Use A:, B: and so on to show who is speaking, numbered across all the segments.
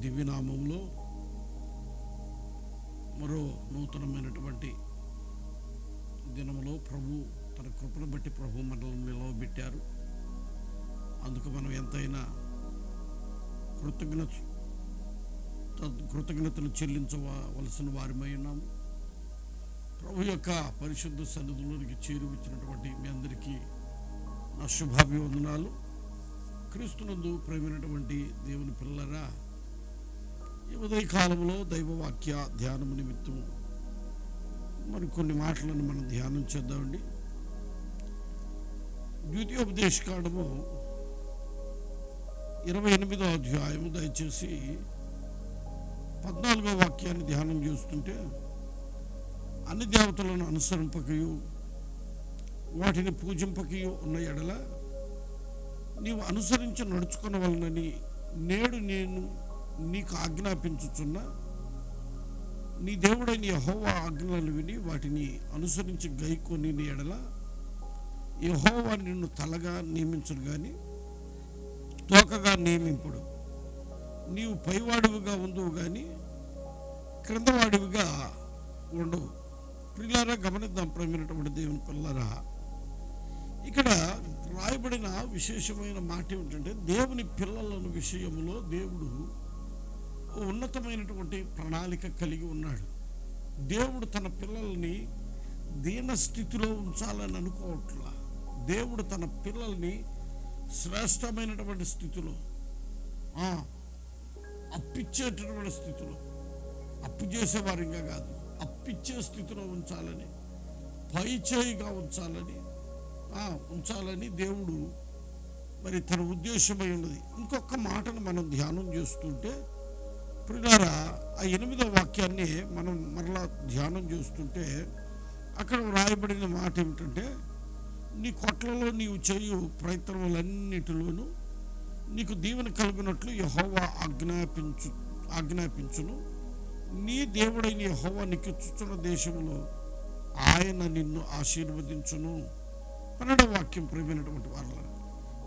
A: దివ్యనామంలో మరో నూతనమైనటువంటి దినములో ప్రభు తన కృపను బట్టి ప్రభు మనల్ని నిలవబెట్టారు అందుకు మనం ఎంతైనా కృతజ్ఞత కృతజ్ఞతలు చెల్లించవలసిన వారిమై ఉన్నాము. ప్రభు యొక్క పరిశుద్ధ సన్నిధిలోనికి చేరువిచ్చినటువంటి మీ అందరికీ నా శుభాభివందనాలు. క్రీస్తునందు ప్రేమైనటువంటి దేవుని పిల్లరా ఈ ఉదయ దైవవాక్య ధ్యానము నిమిత్తం మరి కొన్ని మాటలను మనం ధ్యానం చేద్దామండి. ద్వితీయోపదేశకాండము ఇరవై ఎనిమిదో అధ్యాయము దయచేసి పద్నాలుగో వాక్యాన్ని ధ్యానం చేస్తుంటే అన్ని దేవతలను అనుసరింపకయు వాటిని పూజింపకయు ఉన్న ఎడల నీవు అనుసరించి నడుచుకునవలనని నేడు నేను నీకు ఆజ్ఞాపించుచున్నా నీ దేవుడైన యహోవా ఆజ్ఞలు విని వాటిని అనుసరించి గైకొని నీ ఎడల యహోవా నిన్ను తలగా నియమించడు కానీ తోకగా నియమింపుడు. నీవు పైవాడివిగా ఉండవు కానీ క్రిందవాడివిగా ఉండవు పిల్లారా గమనిద్దాం ప్రేమైనటువంటి దేవుని పిల్లరా ఇక్కడ రాయబడిన విశేషమైన మాట ఏమిటంటే దేవుని పిల్లలను విషయంలో దేవుడు ఉన్నతమైనటువంటి ప్రణాళిక కలిగి ఉన్నాడు. దేవుడు తన పిల్లల్ని దీన స్థితిలో ఉంచాలని అనుకోవట్లా. దేవుడు తన పిల్లల్ని శ్రేష్టమైనటువంటి స్థితిలో అప్పిచ్చేటటువంటి స్థితిలో అప్పు చేసేవారిగా కాదు అప్పిచ్చే స్థితిలో ఉంచాలని పై చేయిగా ఉంచాలని ఉంచాలని దేవుడు మరి తన ఉద్దేశమై ఉన్నది. ఇంకొక మాటను మనం ధ్యానం చేస్తుంటే ప్రియులారా ఆ ఎనిమిదో వాక్యాన్ని మనం మరలా ధ్యానం చేస్తుంటే అక్కడ రాయబడిన మాట ఏమిటంటే నీ కొట్లలో నీవు చేయు ప్రయత్నములన్నిటిలోనూ నీకు దీవెన కలిగినట్లు యహోవా ఆజ్ఞాపించు ఆజ్ఞాపించును. నీ దేవుడైన యహోవా నీకు చూస్తున్న దేశంలో ఆయన నిన్ను ఆశీర్వదించును. పన్నెండవ వాక్యం ప్రేమైనటువంటి వాళ్ళ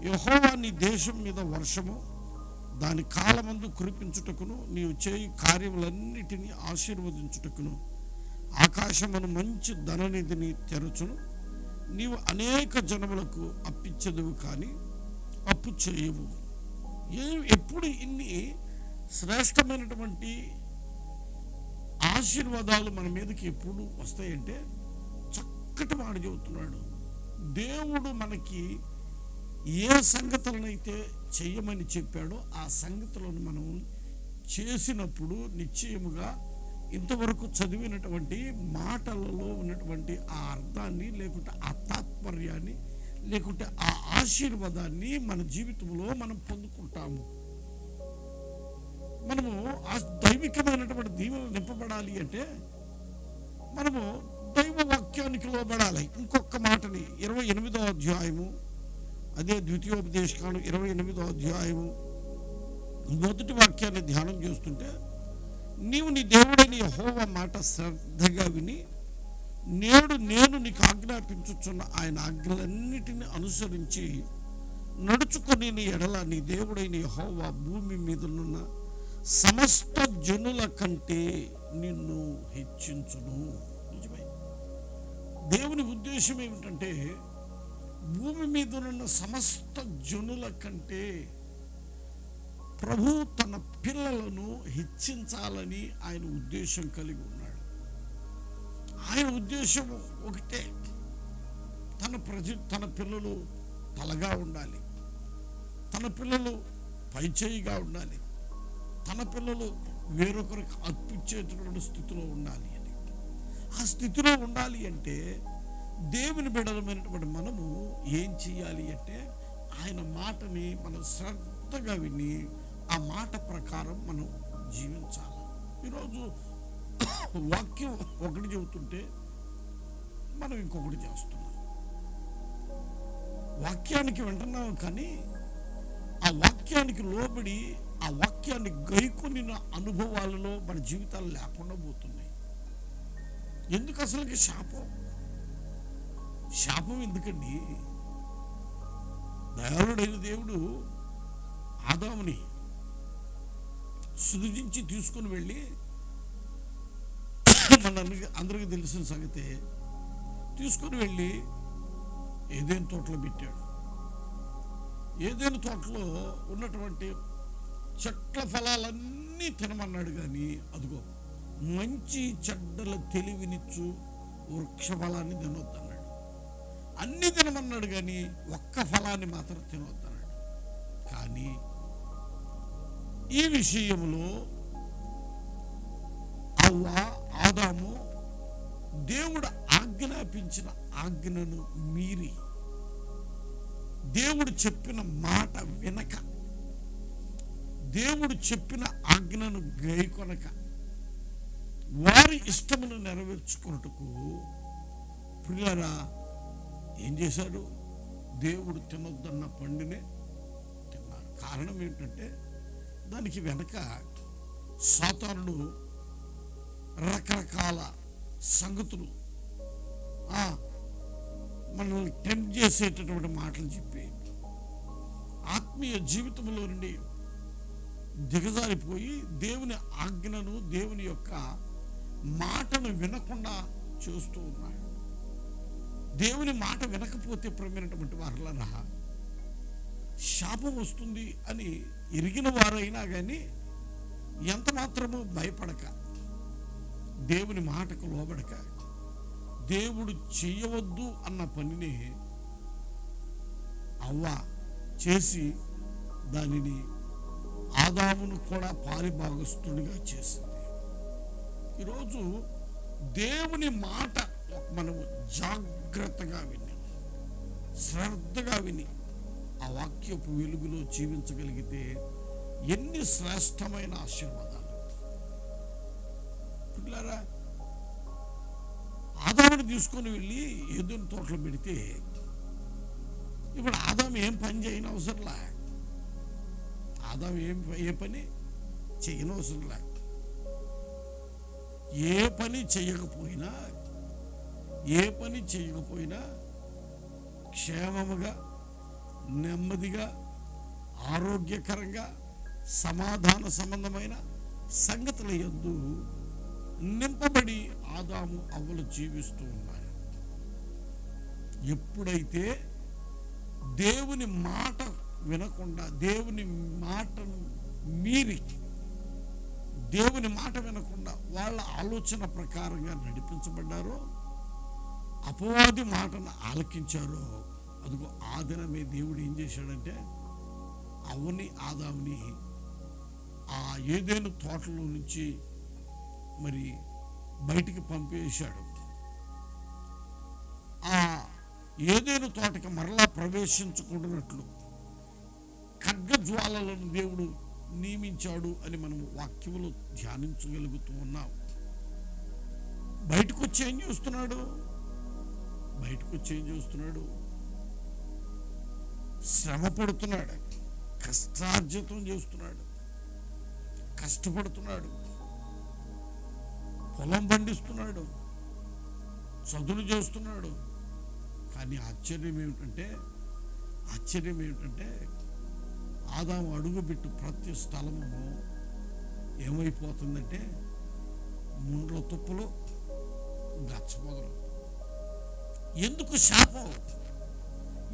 A: యహోవా నీ దేశం మీద వర్షము దాని కాలమందు కురిపించుటకును నీవు చేయి కార్యములన్నిటినీ ఆశీర్వదించుటకును. ఆకాశమును మంచి ధననిధిని తెరచును. నీవు అనేక జనములకు అప్పిచ్చదువు కానీ అప్పు చేయవు. ఏ ఎప్పుడు ఇన్ని శ్రేష్టమైనటువంటి ఆశీర్వాదాలు మన మీదకి ఎప్పుడు వస్తాయంటే చక్కటి మాట చెబుతున్నాడు. దేవుడు మనకి ఏ సంగతులనైతే చేయమని చెప్పాడో ఆ సంగతులను మనం చేసినప్పుడు నిశ్చయముగా ఇంతవరకు చదివినటువంటి మాటలలో ఉన్నటువంటి ఆ అర్థాన్ని లేకుంటే ఆ తాత్పర్యాన్ని లేకుంటే ఆ ఆశీర్వాదాన్ని మన జీవితంలో మనం పొందుకుంటాము. మనము ఆ దైవికమైనటువంటి దీవెనలు నింపబడాలి అంటే మనము దైవ వాక్యానికి లోబడాలి. ఇంకొక మాటని ఇరవై ఎనిమిదో అధ్యాయము అదే ద్వితీయోపదేశకాండం ఇరవై ఎనిమిదో అధ్యాయము మొదటి వాక్యాన్ని ధ్యానం చేస్తుంటే నీవు నీ దేవుడైన యెహోవా మాట శ్రద్ధగా విని నేడు నేను నీకు ఆజ్ఞాపించుచున్న ఆయన ఆజ్ఞలన్నిటిని అనుసరించి నడుచుకొని నీ ఎడల నీ దేవుడైన యెహోవా భూమి మీదనున్న సమస్త జనుల కంటే నిన్ను హెచ్చించును. నిజమే. దేవుని ఉద్దేశం ఏమిటంటే భూమి మీద ఉన్న సమస్త జనుల కంటే ప్రభు తన పిల్లలను హెచ్చించాలని ఆయన ఉద్దేశం కలిగి ఉన్నాడు. ఆయన ఉద్దేశం ఒకటే తన ప్రజ తన పిల్లలు తలగా ఉండాలి. తన పిల్లలు పైచేయిగా ఉండాలి. తన పిల్లలు వేరొకరికి అర్పించేటటువంటి స్థితిలో ఉండాలి అని. ఆ స్థితిలో ఉండాలి అంటే దేవుని బిడలమైనటువంటి మనము ఏం చేయాలి అంటే ఆయన మాటని మనం శ్రద్ధగా విని ఆ మాట ప్రకారం మనం జీవించాలి. ఈరోజు వాక్యం ఒకటి చెబుతుంటే మనం ఇంకొకటి చేస్తున్నాం. వాక్యానికి వింటున్నాం కానీ ఆ వాక్యానికి లోబడి ఆ వాక్యాన్ని గైకొని అనుభవాలలో మన జీవితాలు లేకుండా పోతున్నాయి. ఎందుకు అసలుకి శాపం? శాపం ఎందుకండి? దయాళుడైన దేవుడు ఆదాముని సృజించి తీసుకుని వెళ్ళి మన అందరికీ తెలిసిన సంగతి తీసుకుని వెళ్ళి ఏదేని తోటలో పెట్టాడు. ఏదేని తోటలో ఉన్నటువంటి చెట్ల ఫలాలన్నీ తినమన్నాడు కానీ అదిగో మంచి చెడ్డల తెలివినిచ్చు వృక్ష ఫలాన్ని తినొద్దన్నాడు. అన్ని తినమన్నాడు కానీ ఒక్క ఫలాన్ని మాత్రం తినొద్దన్నాడు. కానీ ఈ విషయంలో అవ్వ ఆదాము దేవుడు ఆజ్ఞాపించిన ఆజ్ఞను మీరి దేవుడు చెప్పిన మాట వినక దేవుడు చెప్పిన ఆజ్ఞను గైకొనక వారి ఇష్టమును నెరవేర్చుకున్నట్టుకు పిల్లరా ఏం చేశాడు? దేవుడు తినొద్దన్న పండునే తిన్నారు. కారణం ఏంటంటే దానికి వెనక సాతానుడు రకరకాల సంగతులు మనల్ని టెంప్ట్ చేసేటటువంటి మాటలు చెప్పి ఆత్మీయ జీవితంలో నుండి దిగజారిపోయి దేవుని ఆజ్ఞను దేవుని యొక్క మాటను వినకుండా చేస్తూ ఉన్నాడు దేవుని మాట వినకపోతే ప్రమైనటువంటి వారలరా శాపం వస్తుంది అని ఎరిగిన వారైనా కానీ ఎంత మాత్రము భయపడక. దేవుని మాటకు లోబడక. దేవుడు చేయవద్దు అన్న పనిని అవ్వ చేసి దానిని ఆదామును కూడా పారిభాగస్తుడిగా చేసింది. ఈరోజు దేవుని మాట మనము జాగ్రత్తగా విని శ్రద్ధగా విని ఆ వాక్యపు వెలుగులో జీవించగలిగితే ఎన్ని శ్రేష్టమైన ఆశీర్వాదాలు. పిల్లరా ఆదాముని తీసుకొని వెళ్ళి ఎదురు తోటలు పెడితే ఇప్పుడు ఆదాం ఏం పని చేయని అవసరంలా ఆదాం ఏం ఏ పని చేయని అవసరంలా ఏ పని చేయకపోయినా ఏ పని చేయకపోయినా క్షేమముగా నెమ్మదిగా ఆరోగ్యకరంగా సమాధాన సంబంధమైన సంగతుల ఎందు నింపబడి ఆదాము అవ్వలు జీవిస్తూ ఉన్నారు ఎప్పుడైతే దేవుని మాట వినకుండా దేవుని మాటను మీరి దేవుని మాట వినకుండా వాళ్ళ ఆలోచన ప్రకారంగా నడిపించబడ్డారో అపవాది మాటను ఆలకించారో అదిగో ఆ దినమే దేవుడు ఏం చేశాడంటే అవని ఆదాముని ఆ ఏదైనా తోటలో నుంచి మరి బయటికి పంపేశాడు. ఆ ఏదైనా తోటకి మరలా ప్రవేశించకూడనట్లు ఖడ్గజ్వాలలను దేవుడు నియమించాడు అని మనం వాక్యములు ధ్యానించగలుగుతూ ఉన్నాం. బయటకు వచ్చి ఏం చేస్తున్నాడు? బయటకు వచ్చి ఏం చేస్తున్నాడు? శ్రమ పడుతున్నాడు. కష్టార్జితం చేస్తున్నాడు. కష్టపడుతున్నాడు. పొలం పండిస్తున్నాడు. చదువులు చేస్తున్నాడు. కానీ ఆశ్చర్యం ఏమిటంటే ఆశ్చర్యం ఏమిటంటే ఆదాము అడుగుబెట్టు ప్రతి స్థలము ఏమైపోతుందంటే ముండ్ల తుప్పలు గచ్చమొదలు ఎందుకు శాపం?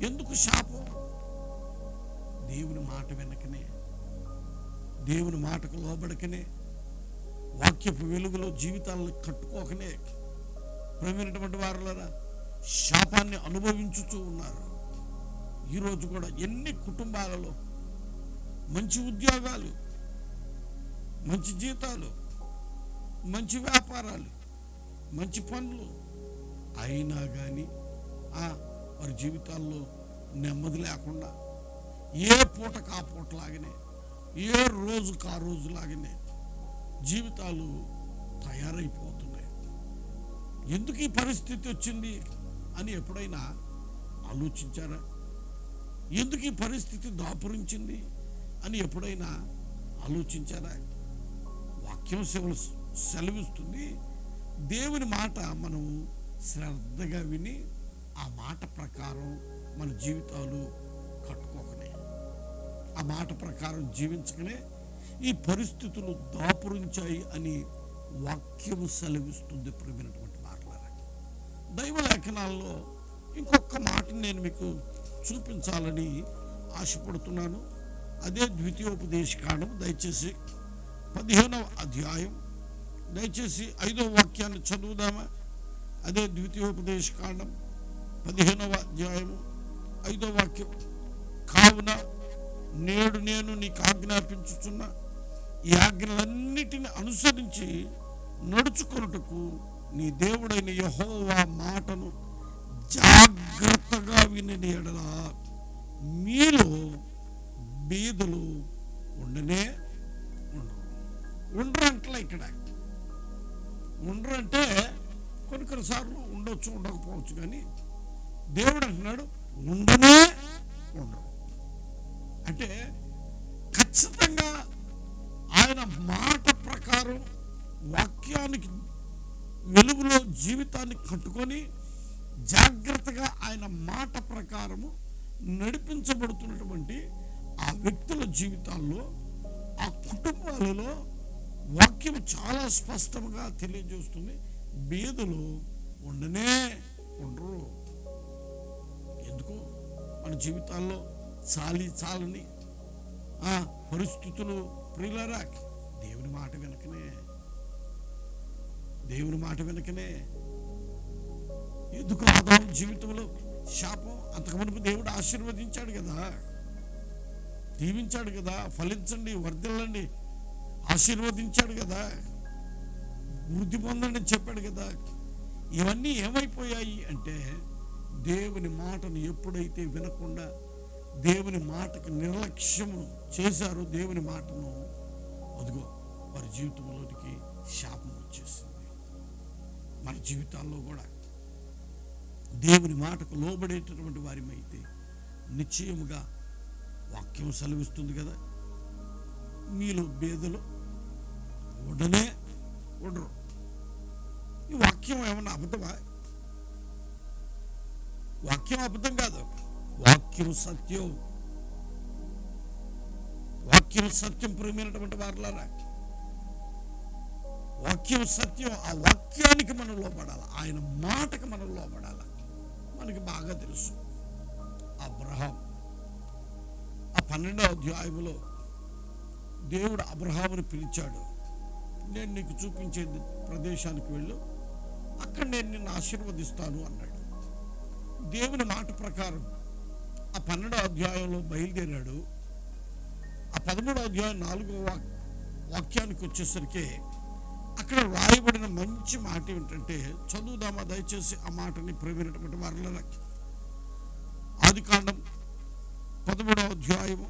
A: ఎందుకు శాపం? దేవుని మాట వెనకనే దేవుని మాటకు లోబడకనే వాక్యపు వెలుగులో జీవితాలను కట్టుకోకనే ప్రేమైనటువంటి వారులరా శాపాన్ని అనుభవించుతూ ఉన్నారు. ఈరోజు కూడా ఎన్ని కుటుంబాలలో మంచి ఉద్యోగాలు మంచి జీతాలు మంచి వ్యాపారాలు మంచి పనులు అయినా కానీ వారి జీవితాల్లో నెమ్మది లేకుండా ఏ పూటకు ఆ పూటలాగానే ఏ రోజుకు ఆ రోజులాగానే జీవితాలు తయారైపోతున్నాయి. ఎందుకు ఈ పరిస్థితి వచ్చింది అని ఎప్పుడైనా ఆలోచించారా? ఎందుకు ఈ పరిస్థితి దాపురించింది అని ఎప్పుడైనా ఆలోచించారా? వాక్యం సెలవు సెలవిస్తుంది. దేవుని మాట మనము శ్రద్ధగా విని ఆ మాట ప్రకారం మన జీవితాలు కట్టుకోకనే. ఆ మాట ప్రకారం జీవించకనే. ఈ పరిస్థితులు దాపురించాయి అని వాక్యం సెలవిస్తుంది ప్రియమైనటువంటి మాట్లాడాలి దైవ లేఖనాల్లో ఇంకొక మాటను నేను మీకు చూపించాలని ఆశపడుతున్నాను. అదే ద్వితీయోపదేశకాండం దయచేసి పదిహేనవ అధ్యాయం. దయచేసి ఐదవ వాక్యాన్ని చదువుదామా? అదే ద్వితీయోపదేశ కాండం పదిహేనవ అధ్యాయము ఐదో వాక్యం. కావున నేడు నేను నీకు ఆజ్ఞాపించుచున్న ఈ ఆజ్ఞలన్నిటిని అనుసరించి నడుచుకొనుటకు నీ దేవుడైన యహోవా మాటను జాగ్రత్తగా వినని మీలో బీదులు ఉండనే ఉండరు. ఉండరు అంటలే ఇక్కడ. ఉండరు అంటే కొన్ని కొన్నిసార్లు ఉండొచ్చు ఉండకపోవచ్చు కానీ దేవుడు అంటున్నాడు ఉండనే ఉండరు అంటే ఖచ్చితంగా ఆయన మాట ప్రకారం వాక్యానికి వెలుగులో జీవితాన్ని కట్టుకొని జాగ్రత్తగా ఆయన మాట ప్రకారము నడిపించబడుతున్నటువంటి ఆ వ్యక్తుల జీవితాల్లో ఆ కుటుంబాలలో వాక్యం చాలా స్పష్టంగా తెలియజేస్తుంది. బీదలు ఉండనే ఉండరు. ఎందుకు? మన జీవితాల్లో చాలి చాలని ఆ పరిస్థితులు ప్రియులరా దేవుని మాట వెనకనే. దేవుని మాట వెనకనే. ఎందుకు ఆదాం జీవితంలో శాపం? అంతకుమునుపు దేవుడు ఆశీర్వదించాడు కదా. దీవించాడు కదా. ఫలించండి వర్ధిల్లండి. ఆశీర్వదించాడు కదా. వృద్ధి పొందండి అని చెప్పాడు కదా. ఇవన్నీ ఏమైపోయాయి అంటే దేవుని మాటను ఎప్పుడైతే వినకుండా దేవుని మాటకు నిర్లక్ష్యము చేశారో దేవుని మాటను అదిగో వారి జీవితంలోనికి శాపం వచ్చేసింది. మన జీవితాల్లో కూడా దేవుని మాటకు లోబడేటటువంటి వారిమైతే నిశ్చయముగా వాక్యం సెలవిస్తుంది కదా. మీలో బేదలు ఉండనే ఉండరు ఈ వాక్యం ఏమన్నా అబద్ధమా? వాక్యం అబద్ధం కాదు. వాక్యం సత్యం. వాక్యం సత్యం ప్రేమైనటువంటి వారులారా? వాక్యం సత్యం ఆ వాక్యానికి మనం లోపడాలి ఆయన మాటకి మనం లోపడాలి మనకి బాగా తెలుసు. అబ్రహాం. ఆ పన్నెండవ అధ్యాయంలో దేవుడు అబ్రహాముని పిలిచాడు. నేను నీకు చూపించే ప్రదేశానికి వెళ్ళు. అక్కడ నేను నిన్ను ఆశీర్వదిస్తాను అన్నాడు. దేవుని మాట ప్రకారం ఆ పన్నెండో అధ్యాయంలో బయలుదేరాడు. ఆ పదమూడో అధ్యాయం నాలుగో వాక్ వాక్యానికి వచ్చేసరికి అక్కడ రాయబడిన మంచి మాట ఏమిటంటే చదువుదామా దయచేసి ఆ మాటని ప్రేమైనటువంటి వారిలో ఆది కాండం పదమూడవ అధ్యాయము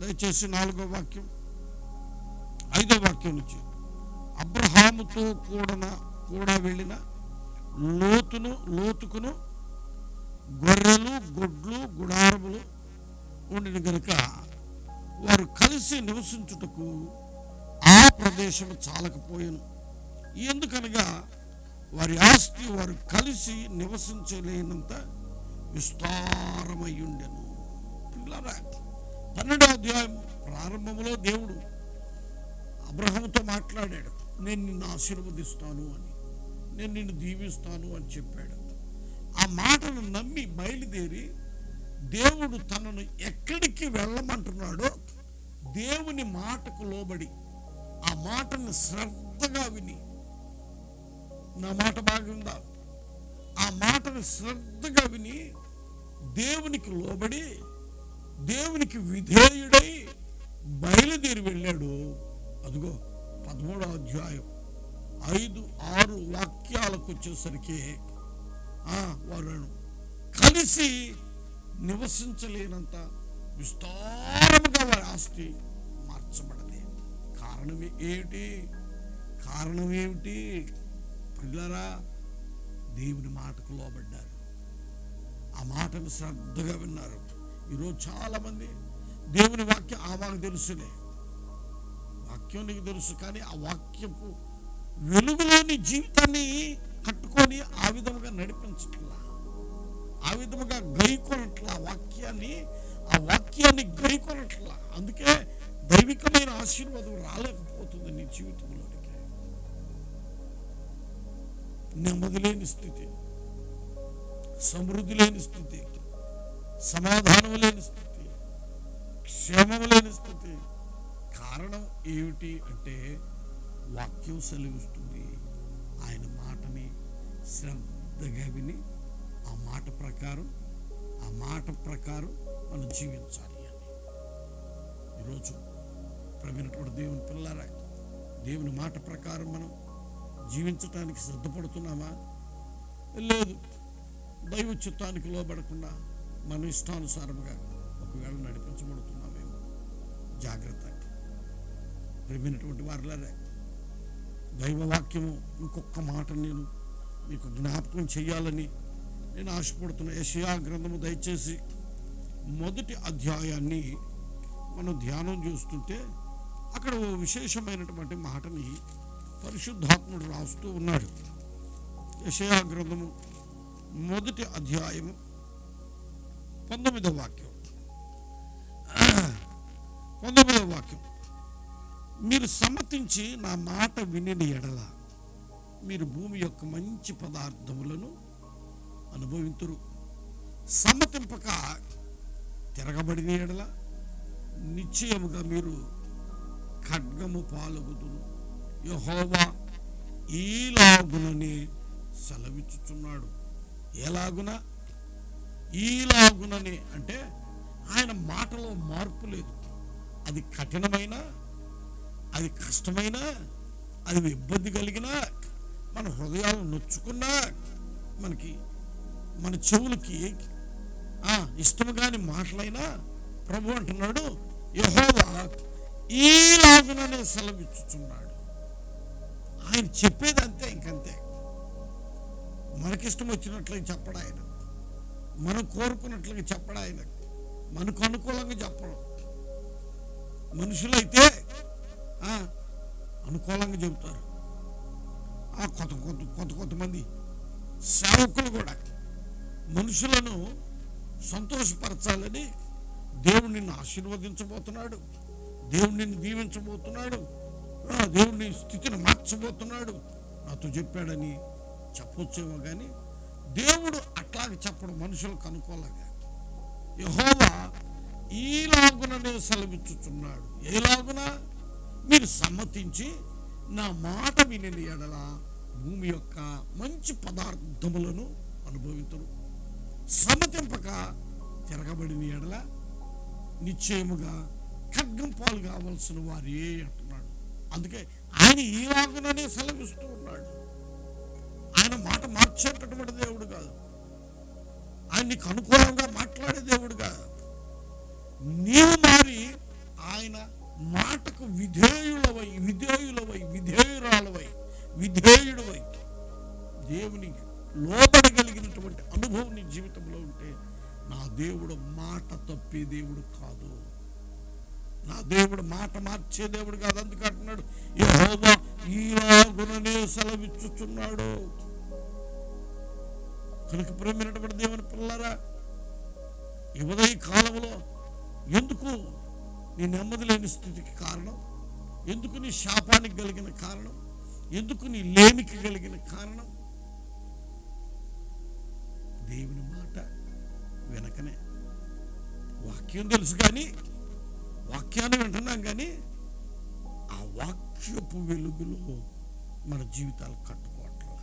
A: దయచేసి నాలుగో వాక్యం ఐదో వాక్యం నుంచి అబ్రహాముతో కూడిన కూడా వెళ్ళిన లోతును లోతుకును గొర్రెలు గొడ్లు గుడారములు ఉండిన గనుక వారు కలిసి నివసించుటకు ఆ ప్రదేశము చాలకపోయాను. ఎందుకనగా వారి ఆస్తి వారు కలిసి నివసించలేనంత విస్తారమై ఉండెను పన్నెండవ అధ్యాయం ప్రారంభంలో దేవుడు అబ్రహంతో మాట్లాడాడు నేను నిన్ను ఆశీర్వదిస్తాను అని. నేను నిన్ను దీవిస్తాను అని చెప్పాడు. ఆ మాటను నమ్మి బయలుదేరి దేవుడు తనను ఎక్కడికి వెళ్ళమంటున్నాడో దేవుని మాటకు లోబడి ఆ మాటను శ్రద్ధగా విని నా మాట బాగుందా? ఆ మాటను శ్రద్ధగా విని దేవునికి లోబడి దేవునికి విధేయుడై బయలుదేరి వెళ్ళాడు. అదిగో పదమూడో అధ్యాయం. ఐదు ఆరు వాక్యాలకు వచ్చేసరికి వారు కలిసి నివసించలేనంత విస్తారముగా వారి ఆస్తి మార్చబడది కారణం ఏమిటి? కారణం ఏమిటి? పిల్లరా దేవుని మాటకు లోబడ్డారు. ఆ మాటను శ్రద్ధగా విన్నారు. ఈరోజు చాలామంది దేవుని వాక్యం ఆ మాకు తెలుసులే. వాక్యం నీకు తెలుసు కానీ ఆ వాక్యపు వెలుగులోని జీవితాన్ని కట్టుకొని ఆ విధముగా నడిపించట్లా ఆ విధముగా గైకొనట్లా వాక్యాన్ని ఆ వాక్యాన్ని గైకొనట్లా. అందుకే దైవికమైన ఆశీర్వాదం రాలేకపోతుంది నీ జీవితంలోనికి. నెమ్మది లేని స్థితి సమృద్ధి లేని స్థితి సమాధానం లేని స్థితి క్షేమం లేని స్థితి. కారణం ఏమిటి అంటే వాక్యం సెలవిస్తుంది. ఆయన మాటని శ్రద్ధగా విని ఆ మాట ప్రకారం ఆ మాట ప్రకారం మనం జీవించాలి అని. ఈరోజు ప్రవీణటువంటి దేవుని పిల్లారా దేవుని మాట ప్రకారం మనం జీవించటానికి సిద్ధపడుతున్నామా? లేదు. దైవ చిత్తానికి లోబడకుండా మన ఇష్టానుసారముగా ఒకవేళ నడిపించబడుతున్నామేమో. జాగ్రత్త. ప్రేమైనటువంటి వారిలారా దైవవాక్యము ఇంకొక మాట నేను మీకు జ్ఞాపకం చేయాలని నేను ఆశపడుతున్న. యషయా గ్రంథము దయచేసి మొదటి అధ్యాయాన్ని మనం ధ్యానం చూస్తుంటే అక్కడ ఓ విశేషమైనటువంటి మాటని పరిశుద్ధాత్ముడు రాస్తూ ఉన్నాడు. యషయా గ్రంథము మొదటి అధ్యాయము పంతొమ్మిదవ వాక్యం. పంతొమ్మిదవ వాక్యం. మీరు సమ్మతించి నా మాట వినిన ఎడల మీరు భూమి యొక్క మంచి పదార్థములను అనుభవింతురు. సమ్మతింపక తిరగబడిన ఎడల నిశ్చయముగా మీరు ఖడ్గము పాలగుతురు యహోవా ఈలాగునని సెలవిచ్చుచున్నాడు. ఎలాగున? ఈలాగునని అంటే ఆయన మాటలో మార్పు లేదు. అది కఠినమైన అది కష్టమైనా అది ఇబ్బంది కలిగినా మన హృదయాలు నొచ్చుకున్నా మనకి మన చెవులకి ఆ, కాని మాటలైనా ప్రభు అంటున్నాడు యహోవా ఈలాగుననే సెలవిచ్చుచున్నాడు. ఆయన చెప్పేది అంతే ఇంకంతే. మనకిష్టం వచ్చినట్లుగా చెప్పడం ఆయన. మనం కోరుకున్నట్లుగా చెప్పడం ఆయన. మనకు అనుకూలంగా చెప్పడం. మనుషులైతే అనుకూలంగా చెబుతారు. కొత్త కొత్త కొత్త కొంతమంది సేవకులు కూడా మనుషులను సంతోషపరచాలని దేవుడు నిన్ను ఆశీర్వదించబోతున్నాడు. దేవుడు నిన్ను దీవించబోతున్నాడు. దేవుడు నీ స్థితిని మార్చబోతున్నాడు. నాతో చెప్పాడని చెప్పొచ్చేమో కానీ దేవుడు అట్లాగే చెప్పడం మనుషులకు అనుకూలంగా యహోవా ఈలాగుననే సెలవిచ్చుచున్నాడు. ఏలాగున మీరు సమ్మతించి నా మాట వినిన ఎడల భూమి యొక్క మంచి పదార్థములను అనుభవించరు సమ్మతింపక తిరగబడిన ఎడల నిశ్చయముగా ఖడ్గం పాలు కావలసిన వారే అంటున్నాడు. అందుకే ఆయన ఈలాగుననే సెలవిస్తూ ఉన్నాడు. ఆయన మాట మార్చేటటువంటి దేవుడు కాదు. ఆయన నీకు అనుకూలంగా మాట్లాడే దేవుడు కాదు. నీవు మారి ఆయన మాటకు విధేయులవై విధేయులవై విధేయురాలవై విధేయుడవై దేవునికి లోబడగలిగినటువంటి అనుభవం నీ జీవితంలో ఉంటే నా దేవుడు మాట తప్పే దేవుడు కాదు. నా దేవుడు మాట మార్చే దేవుడు కాదు. అందుకే అంటున్నాడు యెహోవా ఈలాగుననే సెలవిచ్చుచున్నాడు. కనుక ప్రేమైనటువంటి దేవుని పిల్లరా ఈ ఉదయ కాలంలో ఎందుకు నీ నెమ్మది లేని స్థితికి కారణం. ఎందుకు నీ శాపానికి కలిగిన కారణం? ఎందుకు నీ లేమికి కలిగిన కారణం? దేవుని మాట వెనకనే. వాక్యం తెలుసు కానీ వాక్యాన్ని వింటున్నాం కానీ ఆ వాక్యపు వెలుగులో మన జీవితాలు కట్టుకోవట్లా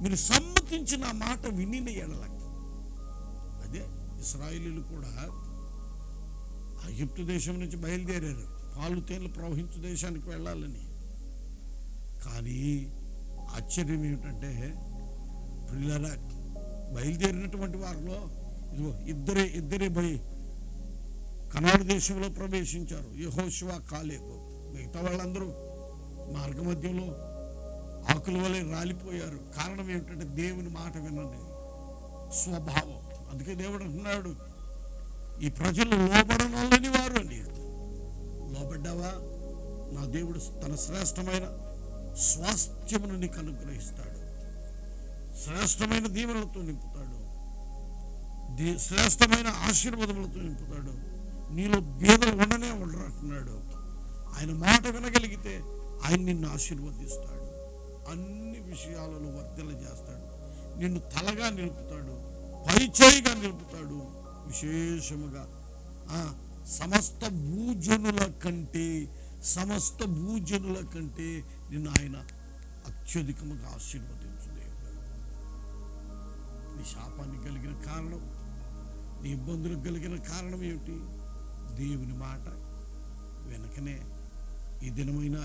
A: మీరు సమ్మతించిన మాట వినిన ఎడల. అదే ఇస్రాయిలీలు కూడా ఐగుప్తు దేశం నుంచి బయలుదేరారు. పాలు తేనెలు ప్రవహించు దేశానికి వెళ్ళాలని. కానీ ఆశ్చర్యం ఏమిటంటే పిల్లల బయలుదేరినటువంటి వారిలో ఇదిగో ఇద్దరే ఇద్దరే భయ కనాడు దేశంలో ప్రవేశించారు. యహోశివ కాలేపు మిగతా వాళ్ళందరూ మార్గ మధ్యంలో ఆకుల వలె రాలిపోయారు. కారణం ఏమిటంటే దేవుని మాట వినండి. స్వభావం. అందుకే దేవుడు అంటున్నాడు ఈ ప్రజలు లోబడనొల్లని వారు అని లోబడ్డావా? నా దేవుడు తన శ్రేష్టమైన స్వాస్థ్యమును నీకు అనుగ్రహిస్తాడు. శ్రేష్టమైన దీవెనలతో నింపుతాడు. దే శ్రేష్టమైన ఆశీర్వాదములతో నింపుతాడు. నీలో బీదలు ఉండనే ఉండరంటున్నాడు ఆయన మాట వినగలిగితే ఆయన నిన్ను ఆశీర్వదిస్తాడు. అన్ని విషయాలలో వర్తిల్ల చేస్తాడు నిన్ను తలగా నిలుపుతాడు. పైచేయిగా నిలుపుతాడు. విశేషముగా. ఆ, సమస్త భూజనుల కంటే సమస్త భూజనుల కంటే నిన్ను ఆయన అత్యధికముగా ఆశీర్వదించు దేవుడు నీ శాపానికి కలిగిన కారణం నీ ఇబ్బందులకు కలిగిన కారణం ఏమిటి? దేవుని మాట వెనకనే ఈ దినమైన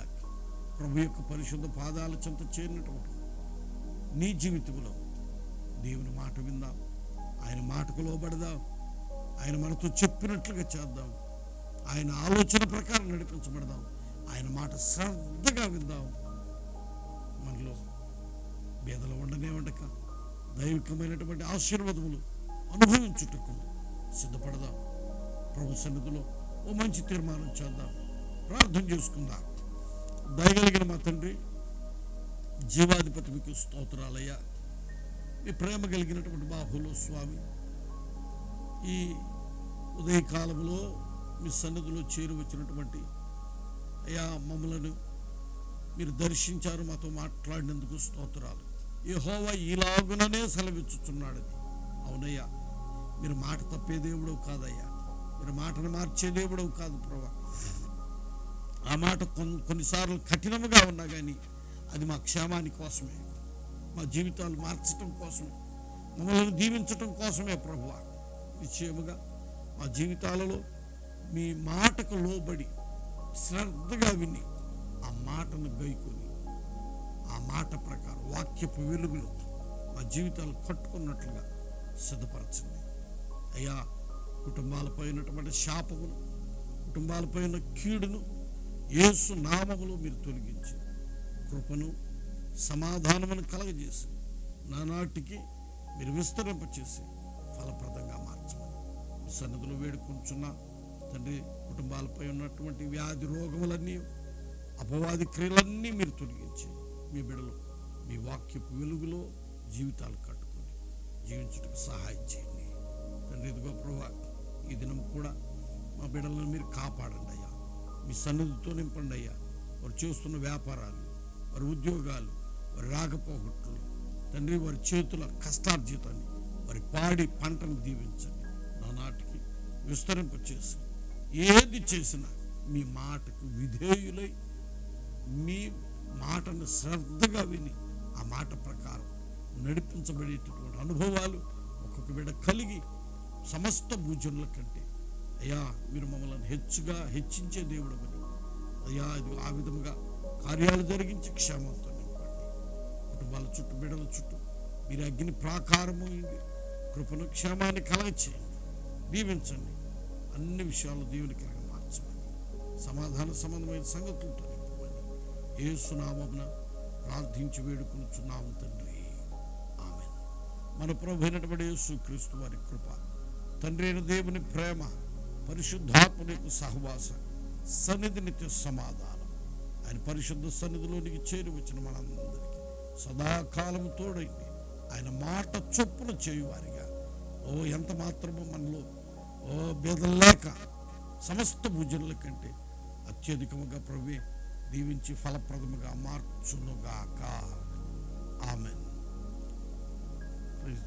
A: ప్రభు యొక్క పరిశుద్ధ పాదాల చెంత చేరినటువంటి నీ జీవితంలో దేవుని మాట విందాం. ఆయన మాటకు లోబడదాం. ఆయన మనతో చెప్పినట్లుగా చేద్దాం. ఆయన ఆలోచన ప్రకారం నడిపించబడదాం. ఆయన మాట శ్రద్ధగా విందాం. మనలో బేదలు ఉండనే ఉండక దైవికమైనటువంటి ఆశీర్వాదములు అనుభవించుటకు సిద్ధపడదాం. ప్రభు సన్నిధిలో ఓ మంచి తీర్మానం చేద్దాం. ప్రార్థన చేసుకుందాం. దయగలిగిన మా తండ్రి జీవాధిపతి మీకు స్తోత్రాలయ్యా. మీ ప్రేమ కలిగినటువంటి బాహులో స్వామి ఈ ఉదయకాలంలో మీ సన్నిధిలో చేరు వచ్చినటువంటి అయ్యా మమ్మలను మీరు దర్శించారు మాతో మాట్లాడినందుకు స్తోత్రాలు. యెహోవా ఇలాగుననే సెలవిచ్చుచున్నాడు అవునయ్యా మీరు మాట తప్పే దేవుడు కాదయ్యా. మీరు మాటను మార్చే దేవుడు కాదు ప్రభా. ఆ మాట కొన్నిసార్లు కఠినముగా ఉన్నా కానీ అది మా క్షేమాని కోసమే. మా జీవితాలు మార్చటం కోసమే. మమ్మల్ని దీవించటం కోసమే ప్రభు నిశ్చయముగా మా జీవితాలలో మీ మాటకు లోబడి శ్రద్ధగా విని ఆ మాటను గైకొని ఆ మాట ప్రకారం వాక్యపు వెలుగులో మా జీవితాలు కట్టుకున్నట్లుగా సిద్ధపరచండి. అయ్యా కుటుంబాలపై ఉన్నటువంటి శాపమును కుటుంబాలపై ఉన్న కీడును యేసు నామములో మీరు తొలగించి కృపను సమాధానమును కలగజేసి నానాటికి మీరు విస్తరింపచేసి ఫలప్రదంగా మార్చమని. మీ సన్నిధిలో వేడుకుంటున్నా తండ్రి కుటుంబాలపై ఉన్నటువంటి వ్యాధి రోగములన్నీ అపవాది క్రియలన్నీ మీరు తొలగించి మీ బిడలు మీ వాక్యపు వెలుగులో జీవితాలు కట్టుకొని జీవించడానికి సహాయం చేయండి. తండ్రి ఇదిగో ప్రభా ఈ దినం కూడా మా బిడ్డలను మీరు కాపాడండి అయ్యా. మీ సన్నిధితో నింపండి అయ్యా. వారు చేస్తున్న వ్యాపారాలు వారి ఉద్యోగాలు వారి రాకపోగొట్లు తండ్రి వారి చేతుల కష్టార్జితాన్ని మరి పాడి పంటను దీవించండి. నా నాటికి విస్తరింపచేసి ఏది చేసినా మీ మాటకు విధేయులై మీ మాటను శ్రద్ధగా విని ఆ మాట ప్రకారం నడిపించబడేటటువంటి అనుభవాలు ఒక్కొక్క బిడ్డ కలిగి సమస్త భూజనుల కంటే అయ్యా మీరు మమ్మల్ని హెచ్చుగా హెచ్చించే దేవుడు అని అయ్యా ఇది ఆ విధముగా కార్యాలు జరిగించి క్షేమంతో నింపండి. కుటుంబాల చుట్టూ బిడల చుట్టూ మీరు అగ్ని ప్రాకారము కృపను క్షేమాన్ని కలగచేయండి. దీవించండి. అన్ని విషయాలు దేవునికి మార్చమని సమాధాన సంబంధమైన సంగతులతో నింపమని ఏసునామమున ప్రార్థించి వేడుకొనుచున్నాము తండ్రి. ఆమె మన ప్రభు అయినటువంటి యేసు క్రీస్తు వారి కృప తండ్రి అయిన దేవుని ప్రేమ పరిశుద్ధాత్మని యొక్క సహవాస సన్నిధి నిత్య సమాధానం. ఆయన పరిశుద్ధ సన్నిధిలోనికి చేరి వచ్చిన మనందరికీ సదాకాలం తోడైంది. ఆయన మాట చొప్పున చేయువారి ఓ ఎంత మాత్రమో మనలో. ఓ భేదం లేక సమస్త భుజనుల కంటే అత్యధికముగా ప్రవే దీవించి ఫలప్రదముగా మార్చునుగాక. ఆమె ప్రైజ్